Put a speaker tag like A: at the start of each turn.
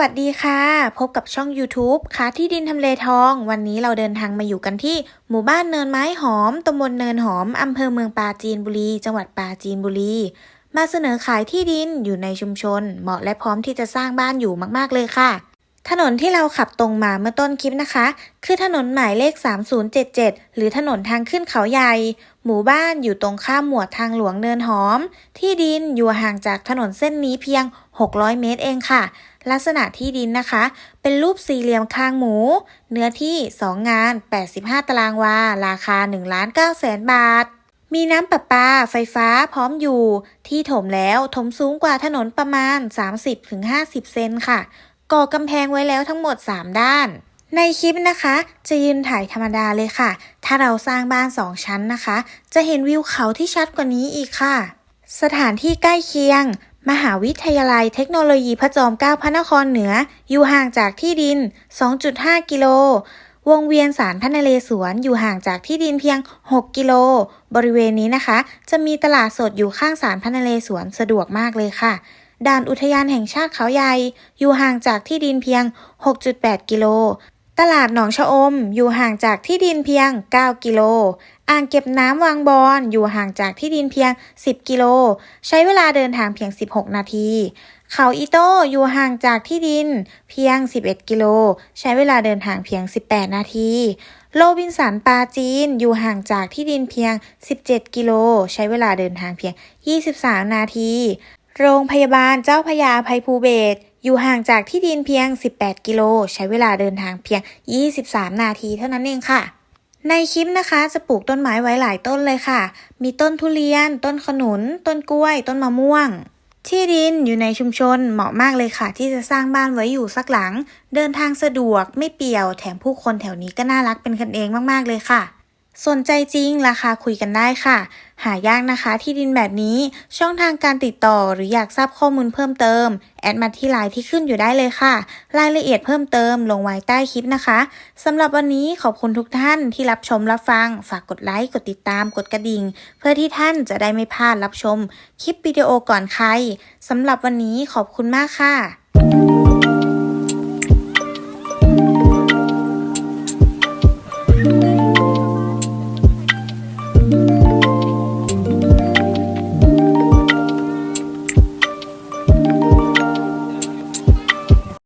A: วัสดีค่ะ พบกับช่อง YouTube ค้าที่ดินทำเลทอง วันนี้เราเดินทางมาอยู่กันที่ หมู่บ้านเนินไม้หอมตำบลเนินหอมอำเภอเมืองปราจีนบุรี จังหวัดปราจีนบุรี มาเสนอขายที่ดินอยู่ในชุมชน เหมาะและพร้อมที่จะสร้างบ้านอยู่มากๆเลยค่ะ ถนนที่เราขับตรงมาเมื่อต้นคลิปนะคะ คือถนนหมายเลข 3077 หรือถนนทางขึ้นเขาใหญ่ หมู่บ้านอยู่ตรงข้ามหมวดทางหลวงเนินหอม ที่ดินอยู่ห่างจากถนนเส้นนี้เพียง 600 เมตรเองค่ะ ลักษณะที่ดินนะคะ เป็นรูปสี่เหลี่ยมคางหมู เนื้อที่ 2 งาน 85 ตารางวา ราคา1ล้าน9แสนบาท มีน้ำประปา ไฟฟ้าพร้อมอยู่ ที่ถมแล้วถมสูงกว่าถนนประมาณ 30-50 เซนค่ะ ก่อกำแพงไว้แล้วทั้งหมด 3 ด้านในคลิปนะคะ จะยืนถ่ายธรรมดาเลยค่ะ ถ้าเราสร้างบ้าน 2 ชั้นนะคะ จะเห็นวิวเขาที่ชัดกว่านี้อีกค่ะ สถานที่ใกล้เคียง มหาวิทยาลัยเทคโนโลยีพระจอมเกล้าพระนครเหนือ อยู่ห่างจากที่ดิน 2.5 กิโล วงเวียนสารพระนเรศวรอยู่ห่างจากที่ดินเพียง 6 กิโล บริเวณนี้นะคะ จะมีตลาดสดอยู่ข้างสารพระนเรศวรสะดวกมากเลยค่ะ ด่านอุทยานแห่งชาติเขาใหญ่ อยู่ห่างจากที่ดินเพียง 6.8 กิโล ตลาดหนองชะอมอยู่ห่างจากที่ดินเพียง 9 กิโล อ่างเก็บน้ำวังบอน อยู่ห่างจากที่ดินเพียง 10 กิโล ใช้เวลาเดินทางเพียง 16 นาที เขาอีโต้อยู่ห่างจากที่ดินเพียง 11 กิโล ใช้เวลาเดินทางเพียง 18 นาทีโรบินสันปาจีนอยู่ห่างจากที่ดินเพียง 17 กิโล ใช้เวลาเดินทางเพียง 23 นาที โรงพยาบาลเจ้าพยาภัยภูเบศร อยู่ห่างจากที่ดินเพียง 18 กิโล ใช้เวลาเดินทางเพียง 23 นาทีเท่านั้นเองค่ะ ในคลิปนะคะจะปลูกต้นไม้ไว้หลายต้นเลยค่ะ มีต้นทุเรียน ต้นขนุน ต้นกล้วย ต้นมะม่วง ที่ดินอยู่ในชุมชนเหมาะมากเลยค่ะ ที่จะสร้างบ้านไว้อยู่สักหลัง เดินทางสะดวกไม่เปี่ยวแถมผู้คนแถวนี้ก็น่ารักเป็นกันเองมากๆเลยค่ะ สนใจจริงราคาคุยกันได้ค่ะ หายากนะคะที่ดินแบบนี้ช่องทางการติดต่อหรืออยากทราบข้อมูลเพิ่มเติม แอดมาที่ไลน์ที่ขึ้นอยู่ได้เลยค่ะ รายละเอียดเพิ่มเติมลงไว้ใต้คลิปนะคะสำหรับวันนี้ขอบคุณทุกท่านที่รับชมรับฟัง ฝากกดไลค์กดติดตามกดกระดิ่ง เพื่อที่ท่านจะได้ไม่พลาดรับชม คลิปวิดีโอก่อนใครสำหรับวันนี้ขอบคุณมากค่ะ